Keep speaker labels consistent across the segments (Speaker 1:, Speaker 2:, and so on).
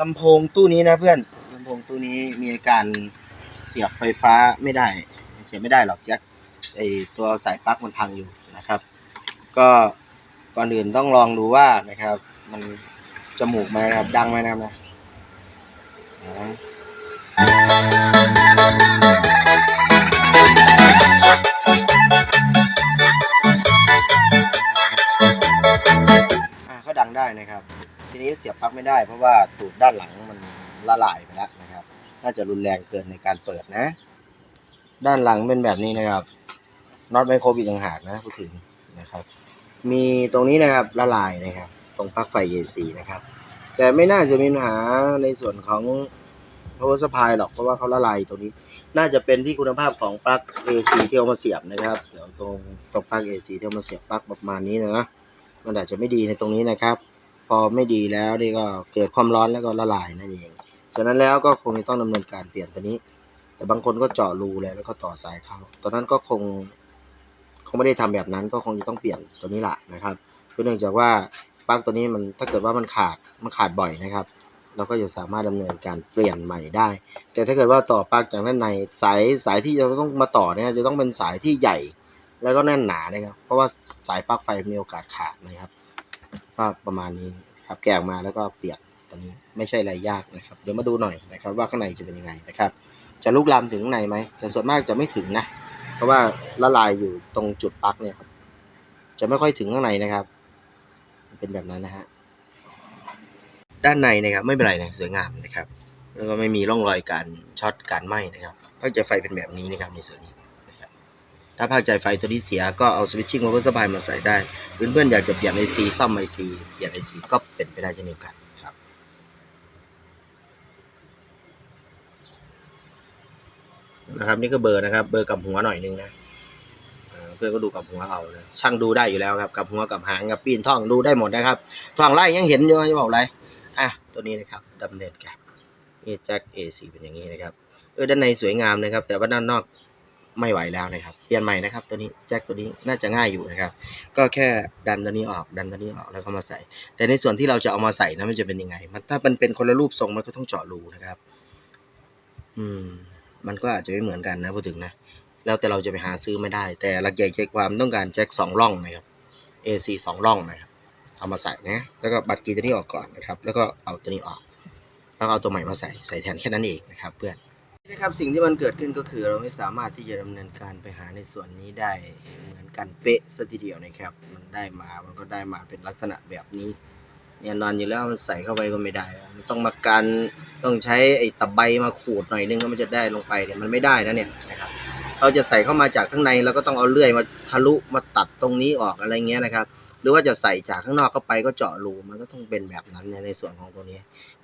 Speaker 1: ลำโพงตู้นี้นะเพื่อนลำโพงตู้นี้มีอาการเสียบไฟฟ้าไม่ได้ เสียบไม่ได้หรอกแจ็คไอตัวสายปลั๊กมันพังอยู่นะครับ ก็ก่อนอื่นต้องลองดูว่านะครับ มันจมูกไหมนะครับดังไหมนะครับนะ สียบปลั๊กไม่ได้ เพราะว่าตูดด้านหลังมันละลายไปแล้วนะครับ น่าจะรุนแรงเกินในการเปิดนะ ด้านหลังเป็นแบบนี้นะครับน็อตไมโครบิดต่างหากนะพูดถึงนะครับ มีตรงนี้นะครับละลายนะครับ ตรงปลั๊กไฟ AC นะครับ แต่ไม่น่าจะมีปัญหาในส่วนของ power supply หรอกเพราะว่าเขาละลายตรงนี้ น่าจะเป็นที่คุณภาพของปลั๊ก AC ที่เอามาเสียบนะครับเดี๋ยวตรงตรงปลั๊ก AC ที่เอามาเสียบปลั๊กประมาณนี้นะนะมันอาจจะไม่ดีในตรงนี้นะครับ พอไม่ดีแล้วนี่ก็เกิดความร้อนแล้วก็ละลายนั่นเองฉะนั้นแล้วก็คงจะต้องดำเนินการเปลี่ยนตัวนี้ แต่บางคนก็เจาะรูเลยแล้วก็ต่อสายเข้าตอนนั้นก็คงคงไม่ได้ทำแบบนั้นก็คงจะต้องเปลี่ยนตัวนี้ละนะครับก็เนื่องจากว่าปลั๊กตัวนี้มันถ้าเกิดว่ามันขาดมันขาดบ่อยนะครับ เราก็จะสามารถดำเนินการเปลี่ยนใหม่ได้ แต่ถ้าเกิดว่าต่อปลั๊กจากด้านในสายสายที่จะต้องมาต่อเนี่ยจะต้องเป็นสายที่ใหญ่ แล้วก็แน่นหนานะครับ เพราะว่าสายปลั๊กไฟมีโอกาสขาดนะครับ ก็ประมาณนี้ครับแกะออกมาแล้วก็เปียนตัวนี้ไม่ใช่อะไรยากนะครับ เดี๋ยวมาดูหน่อยนะครับ ว่าข้างในจะเป็นยังไงนะครับ จะลุกลามถึงข้างในไหมแต่ส่วนมากจะไม่ถึงนะ เพราะว่าละลายอยู่ตรงจุดปลั๊กเนี่ยครับ จะไม่ค่อยถึงข้างในนะครับ เป็นแบบนั้นนะฮะด้านในนะครับไม่เป็นไรนะสวยงามนะครับ แล้วก็ไม่มีร่องรอยการช็อตการไหม้นะครับภาคใจไฟเป็นแบบนี้นะครับในส่วนนี้ ถ้าภาคใจไฟตัวนี้เสียก็เอาสวิตชิ่งโอเวอร์สบายมาใส่ได้ เพื่อนๆอยากจะเปลี่ยนไอซีซ่อมไอซีเปลี่ยนไอซีก็เป็นไปได้เช่นเดียวกันครับนะครับนี่ก็เบอร์นะครับเบอร์กับหัวหน่อยนึงนะเพื่อนก็ดูกับหัวเอานะช่างดูได้อยู่แล้วครับกับหัวกับหางกับปีนท่องดูได้หมดนะครับฝั่งไล่ยังเห็นอยู่จะบอกอะไรอะตัวนี้นะครับดำเนินการนี่แจ็ค A4 เป็นอย่างนี้นะครับเออด้านในสวยงามนะครับ แต่ว่าด้านนอก ไม่ไหวแล้วนะครับเปลี่ยนใหม่นะครับ ตัวนี้แจ็คตัวนี้น่าจะง่ายอยู่นะครับ ก็แค่ดันตัวนี้ออกดันตัวนี้ออกแล้วก็มาใส่ แต่ในส่วนที่เราจะเอามาใส่นะมันจะเป็นยังไง มันถ้ามันเป็นคนละรูปทรงมันก็ต้องเจาะรูนะครับ อืม มันก็อาจจะไม่เหมือนกันนะพูดถึงนะแล้วแต่เราจะไปหาซื้อไม่ได้ แต่หลักใหญ่ใจความต้องการแจ็คสองร่องนะครับ AC สองร่องนะครับเอามาใส่นะแล้วก็บัตรกีตัวนี้ออกก่อนนะครับ แล้วก็เอาตัวนี้ออกแล้วเอาตัวใหม่มาใส่ใส่แทนแค่นั้นเองนะครับ เพื่อน นะครับสิ่งที่มันเกิดขึ้นก็คือเราไม่สามารถที่จะดำเนินการไปหาในส่วนนี้ได้เหมือนกันเป๊ะสัทีเดียวนะครับ มันได้มามันก็ได้มาเป็นลักษณะแบบนี้เนี่ยนอนอยู่แล้วมันใส่เข้าไปก็ไม่ได้ มันต้องมากันต้องใช้ไอ้ตะไบมาขูดหน่อยนึงก็มันจะได้ลงไปเนี่ยมันไม่ได้นะเนี่ยนะครับเราจะใส่เข้ามาจากข้างในเราก็ต้องเอาเลื่อยมาทะลุมาตัดตรงนี้ออกอะไรเงี้ยนะครับ หรือว่าจะใส่จากข้างนอกเข้าไปก็เจาะรูมันก็ต้องเป็นแบบนั้นเนี่ยในส่วนของตัวนี้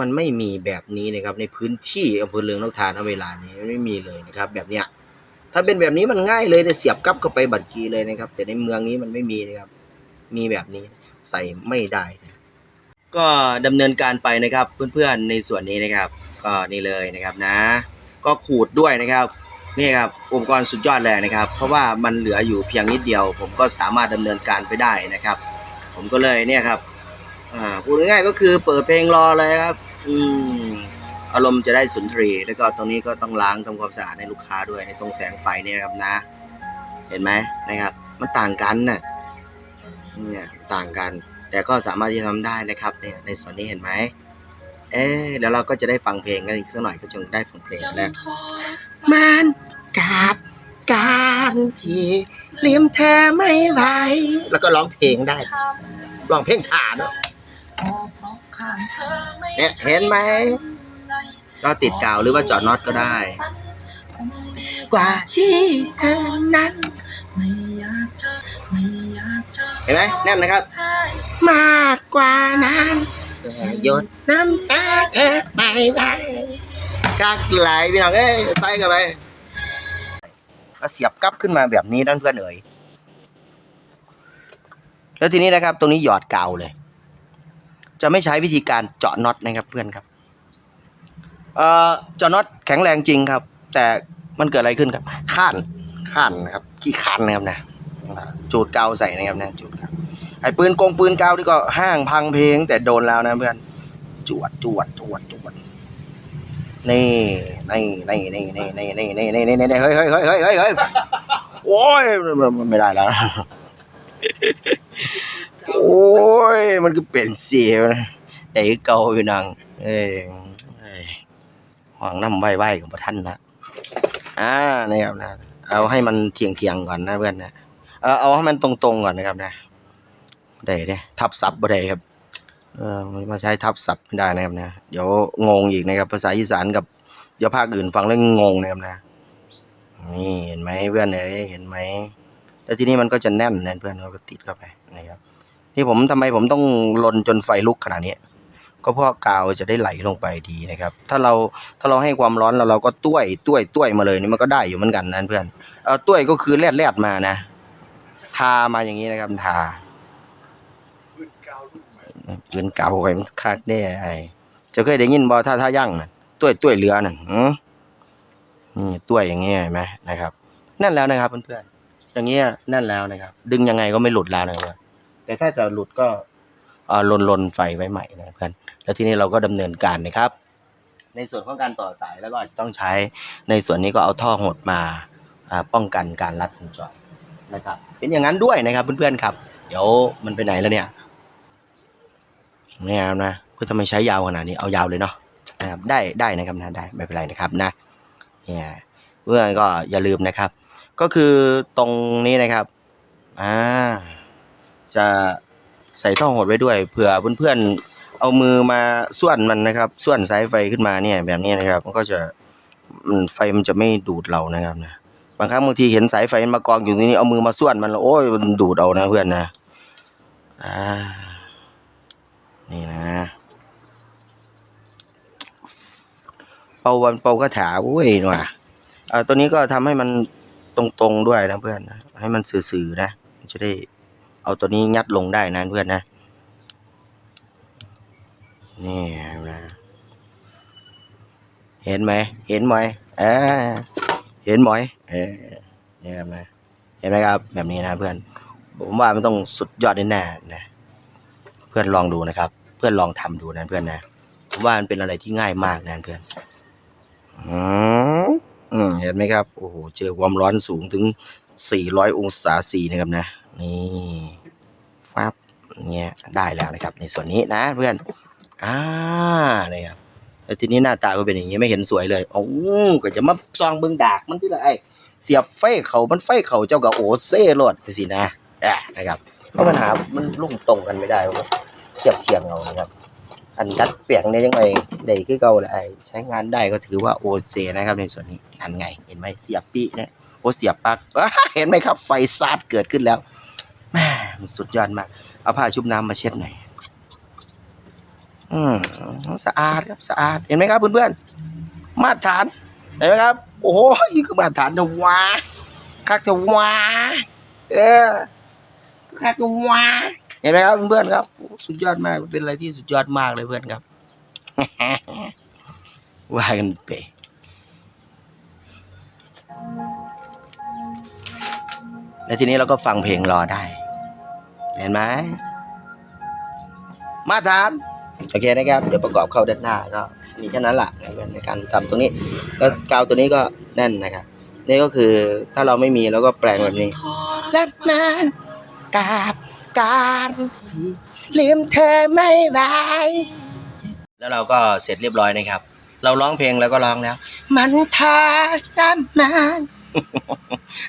Speaker 1: มันไม่มีแบบนี้นะครับในพื้นที่อำเภอเลืองนกทาณเวลานี้ไม่มีเลยนะครับ แบบเนี้ยถ้าเป็นแบบนี้มันง่ายเลยจะเสียบกลับเข้าไปบัตรกีเลยนะครับ แต่ในเมืองนี้มันไม่มีนะครับ มีแบบนี้ใส่ไม่ได้นะก็ดำเนินการไปนะครับเพื่อนๆในส่วนนี้นะครับ ก็นี่เลยนะครับนะ ก็ขูดด้วยนะครับ นี่ครับอุปกรณ์สุดยอดเลยนะครับ เพราะว่ามันเหลืออยู่เพียงนิดเดียว ผมก็สามารถดำเนินการไปได้นะครับ ผมก็เลยเนี่ยครับอ่าพูดง่ายๆก็คือเปิดเพลงรอเลยครับอืมอารมณ์จะได้สุนทรีย์แล้วก็ตรงนี้ก็ต้องล้างทำความสะอาดให้ลูกค้าด้วยให้ตรงแสงไฟเนี่ยนะครับนะ เห็นไหมนะครับ มันต่างกันน่ะเนี่ยต่างกัน แต่ก็สามารถที่จะทำได้นะครับเนี่ยในส่วนนี้เห็นไหมเอ๊ะเดี๋ยวเราก็จะได้ฟังเพลงกันอีกสักหน่อยก็จงได้ฟังเพลงกันแล้วมัน กับการที่เลียมแท้ไม่ไหวแล้วก็ร้องเพลงได้ ร้องเพลงขาดเนี่ยเห็นไหม ก็ติดกาวหรือว่าเจอดน็อตก็ได้ กว่าที่เธอนั้น
Speaker 2: ไม่อยากเจอไม่อยากเจอ
Speaker 1: เห็นไหมแน่นนะครับ มากกว่านั้นหยดน้ำตาเธอไม่ไหวกักไหลพี่น้องเอ้ยใส่กันไป ก็เสียบกลับขึ้นมาแบบนี้ด้านเพื่อนเอ๋ยแล้วทีนี้นะครับตรงนี้หยอดกาวเลย จะไม่ใช้วิธีการเจาะน็อตนะครับเพื่อนครับเอ่อเจาะน็อตแข็งแรงจริงครับ แต่มันเกิดอะไรขึ้นครับข้านข้านนะครับขี้ขันนะครับนะอ่าจูดกาวใส่นะครับนะจูดกาวไอ้ปืนกงปืนกาวนี่ก็ห้างพังเพลงแต่โดนแล้วนะเพื่อนจวดจวดจวดจวด นี่นี่นี่นี่นี่นี่นี่นี่นี่นี่นี่เฮ้ยเฮ้ยเฮ้ยเฮ้ยเฮ้ยเฮ้ยโอ้ยมันไม่ได้แล้ว โอ้ย มันก็เป็นเสียนะไอ้เก่าอยู่นังเอ้ยเอ้ยห่วงน้ำไหวไหวกับพระท่านนะอ่านี่ครับนะ เอาให้มันเทียงเทียงๆก่อนนะเพื่อนนะ เออเอาให้มันตรงๆก่อนนะครับนะได้เด้ทับศัพท์บ่ได้ครับ เออมาใช้ทับศัพท์ไม่ได้นะครับนะเดี๋ยวงงอีกนะครับภาษาอีสานกับเดี๋ยวภาคอื่นฟังแล้วงงนะครับนะนี่เห็นไหมเพื่อนเอ้ยเห็นไหมแล้วที่นี้มันก็จะแน่นนะเพื่อนเราก็ติดเข้าไปนะครับนี่ผมทำไมผมต้องลนจนไฟลุกขนาดนี้ก็เพราะกาวจะได้ไหลลงไปดีนะครับ ถ้าเราถ้าเราให้ความร้อนแล้วเราก็ต้วยต้วยต้วยมาเลยนี่มันก็ได้อยู่เหมือนกันนะเพื่อนเออต้วยก็คือแลดแลดมานะ ทามาอย่างนี้นะครับทา ปืนเก่าไว้มันคักแน่ไอ้จะเคยได้ยินบ่ถ้าถ้ายั่งน่ะต้วยต้วยเรือน่ะหือนี่ต้วยอย่างเงี้ยเห็นไหมนะครับ นั่นแล้วนะครับเพื่อนๆอย่างเงี้ยนั่นแล้วนะครับ ดึงยังไงก็ไม่หลุดแล้วนะครับแต่ถ้าจะหลุดก็เอ่อลนลนไฟไว้ใหม่นะเพื่อนแล้วทีนี้เราก็ดำเนินการนะครับ ในส่วนของการต่อสายแล้วก็ต้องใช้ในส่วนนี้ก็เอาท่อหดมาป้องกันการลัดวงจรนะครับ เป็นอย่างนั้นด้วยนะครับเพื่อนๆครับ เดี๋ยวมันไปไหนแล้วเนี่ย นี่ครับนะก็ทำไมใช้ยาวขนาดนี้เอายาวเลยเนาะนะครับได้ได้นะครับนะได้ไม่เป็นไรนะครับนะเนี่ยเพื่อนก็อย่าลืมนะครับ ก็คือตรงนี้นะครับอ่าจะใส่ท่อหดไว้ด้วยเผื่อเพื่อนๆเอามือมาส่วนมันนะครับ ส่วนสายไฟขึ้นมาเนี่ยแบบนี้นะครับ มันก็จะมันไฟมันจะไม่ดูดเรานะครับนะบางครั้งบางทีเห็นสายไฟมากองอยู่ตรงนี้เอามือมาส่วนมันโอ้ยมันดูดเอานะเพื่อนนะอ่า นี่นะเป่าวันเป่ากระถาโอ้ยหน่ะอ่าตัวนี้ก็ทำให้มันตรงๆด้วยนะเพื่อนให้มันสื่อๆนะจะได้เอาตัวนี้ยัดลงได้นะเพื่อนนะนี่นะเห็นไหมเห็นไหมเออเห็นไหมเออนี่ครับนะเห็นไหมครับแบบนี้นะเพื่อน ผมว่ามันต้องสุดยอดแน่ๆนะ พื่อนลองดูนะครับ เพื่อนลองทำดูนะเพื่อนนะผมว่ามันเป็นอะไรที่ง่ายมากนะเพื่อนอืมเห็นไหมครับโอ้โหเจอความร้อนสูงถึง 400 องศาสีนะครับนะนี่ฟับเนี่ยได้แล้วนะครับ ในส่วนนี้นะเพื่อนอ่าเนี่ยครับแล้วทีนี้หน้าตาก็เป็นอย่างนี้ไม่เห็นสวยเลยโอ้ก็จะมาซองเบิ่งดากมันที่ละไอเสียบไฟเขามันไฟเขาเจ้ากับโอเซ่รดสินะอะนะครับเพราะปัญหามันลุ่งตรงกันไม่ได้ ทียบเคียงเอานะครับอันดัดเปลี่ยงเนี่ยยังไงได้คือเก่าแหละใช้งานได้ก็ถือว่าโอเคนะครับในส่วนนี้อันไง เห็นไหมเสียบปีเนี่ยโอเสียบปลั๊กเห็นไหมครับ ไฟซาดเกิดขึ้นแล้วแม่มันสุดยอดมาก เอาผ้าชุบน้ำมาเช็ดหน่อยอืมสะอาดครับสะอาดเห็นไหมครับเพื่อนๆมาตรฐานเห็นไหมครับ โอ้โหคือมาตรฐานจะว้าคักจะว้าเออคักจะว้า เห็นไหมครับเพื่อนครับ สุดยอดมากเป็นอะไรที่สุดยอดมากเลยเพื่อนครับว่ากันไปแล้วทีนี้เราก็ฟังเพลงรอได้ เห็นไหมมาทานโอเคนะครับ เดี๋ยวประกอบเข้าด้านหน้าก็มีแค่นั้นแหละในการทำตรงนี้ แล้วกาวตัวนี้ก็แน่นนะครับ นี่ก็คือถ้าเราไม่มีเราก็แปลงแบบนี้รับมันกาบ การลืมเธอไม่ไหวแล้วเราก็เสร็จเรียบร้อยนะครับ เราร้องเพลงแล้วก็ร้องแล้ว มันทาน้ำมัน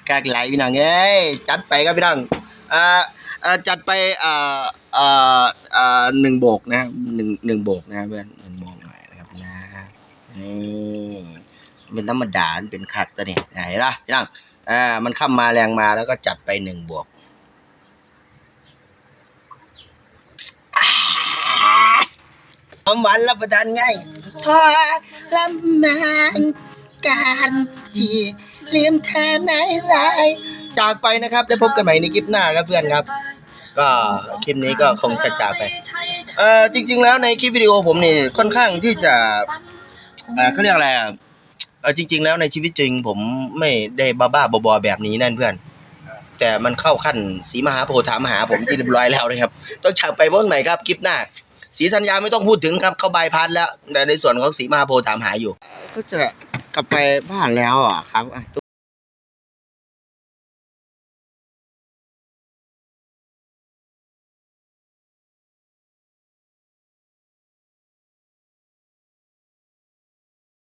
Speaker 1: กากไหลพี่น้องเอ้ยจัดไปครับพี่น้องอ่าอ่าจัดไปอ่าอ่าอ่าหนึ่งโบกนะหนึ่งหนึ่งโบกนะเพื่อนหนึ่งโบกหน่อยนะครับนะนี่เป็นธรรมดามันเป็นขัดตัวนี่ไหนล่ะพี่น้องอ่ามันเข้ามาแรงมาแล้วก็จัดไปหนึ่งบวก หอมหวานรับประทานง่ายทอละมานการที่ลืมเธอไม่ได้จากไปนะครับได้พบกันใหม่ในคลิปหน้าครับเพื่อนครับ ก็คลิปนี้ก็คงจะจากไปเอ่อจริง ๆ แล้วในคลิปวิดีโอผมนี่ค่อนข้างที่จะเอ่อเขาเรียกอะไรอะเออจริง ๆ แล้วในชีวิตจริง ผมไม่ได้บ้าๆบอๆแบบนี้นั่นเพื่อน แต่มันเข้าขั้นสีมหาโพธิ์ถามหาผมที่เรียบร้อยแล้วนะครับ ต้องจากไปพบกันใหม่ครับคลิปหน้า ศรีธัญญาไม่ต้องพูดถึงครับเขาบายพัดแล้ว แต่ในส่วนของศรีมาโพถามหาอยู่ ก็จะกลับไปบ้านแล้วอะครับ